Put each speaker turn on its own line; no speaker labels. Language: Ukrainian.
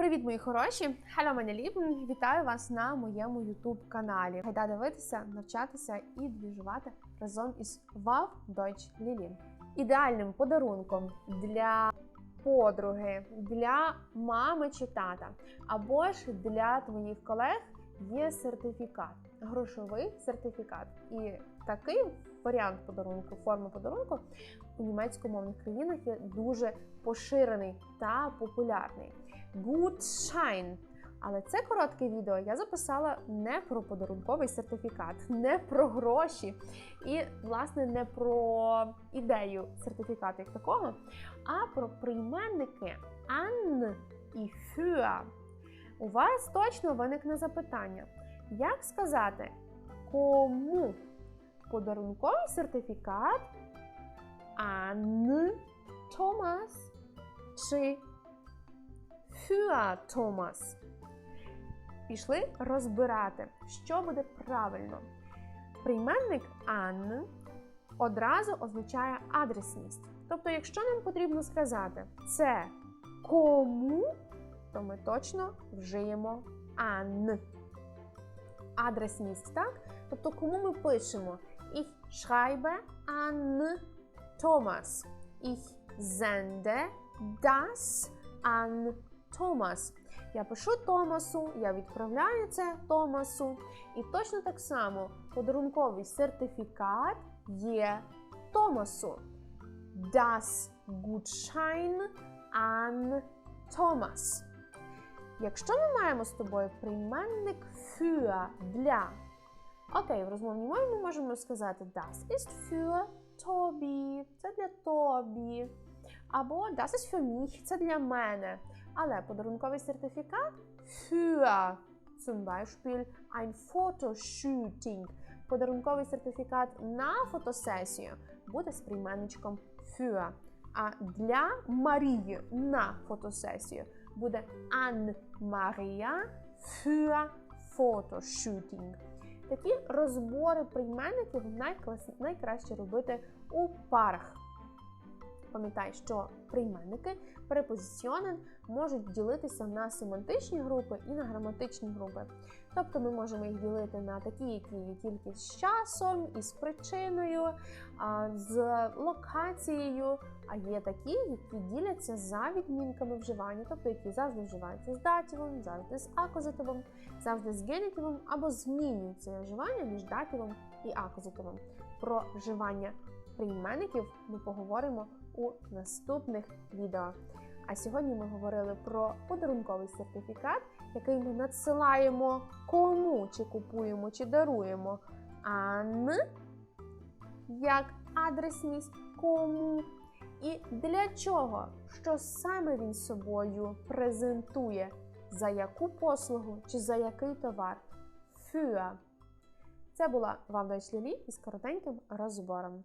Привіт, мої хороші! Hello, мене Лібн! Вітаю вас на моєму YouTube каналі. Гайда дивитися, навчатися і двіжувати разом із Wow Deutsch Lili. Ідеальним подарунком для подруги, для мами чи тата, або ж для твоїх колег є сертифікат, грошовий сертифікат. І такий варіант подарунку, форми подарунку у німецькомовних країнах є дуже поширений та популярний. Gutschein. Але це коротке відео я записала не про подарунковий сертифікат, не про гроші і, власне, не про ідею сертифікату як такого, а про прийменники an і für. У вас точно виникне запитання, як сказати кому подарунковий сертифікат an Thomas чи für Thomas? Пішли розбирати, що буде правильно. Прийменник an одразу означає адресність. Тобто, якщо нам потрібно сказати це кому, то ми точно вжиємо an. Адресність, так? Тобто, кому ми пишемо Ich schreibe an Thomas. Ich sende das an Thomas. Я пишу Томасу, я відправляю це Томасу. І точно так само подарунковий сертифікат є Томасу. Das Gutschein an Thomas. Якщо ми маємо з тобою прийменник für для. Окей, в розмовній мові ми можемо сказати Das ist für Тобі. Це для Тобі. Або Das ist für mich, це для мене. Але подарунковий сертифікат für zum Beispiel ein Fotoshooting. Подарунковий сертифікат на фотосесію буде з прийменничком für. А для Марії на фотосесію буде Ан Марія für Fotoshooting. Такі розбори прийменників найкраще робити у парах. Пам'ятай, що прийменники препозиціонен можуть ділитися на семантичні групи і на граматичні групи. Тобто ми можемо їх ділити на такі, які є тільки з часом, і з причиною, з локацією, а є такі, які діляться за відмінками вживання, тобто які завжди вживаються з датівом, завжди з акузативом, завжди з генітивом або змінюється вживання між датівом і акузативом. Про вживання прийменників ми поговоримо у наступних відео. А сьогодні ми говорили про подарунковий сертифікат, який ми надсилаємо кому, чи купуємо, чи даруємо. Ан як адресність кому. І для чого? Що саме він собою презентує? За яку послугу чи за який товар? Für. Це була вам Лілі із коротеньким розбором.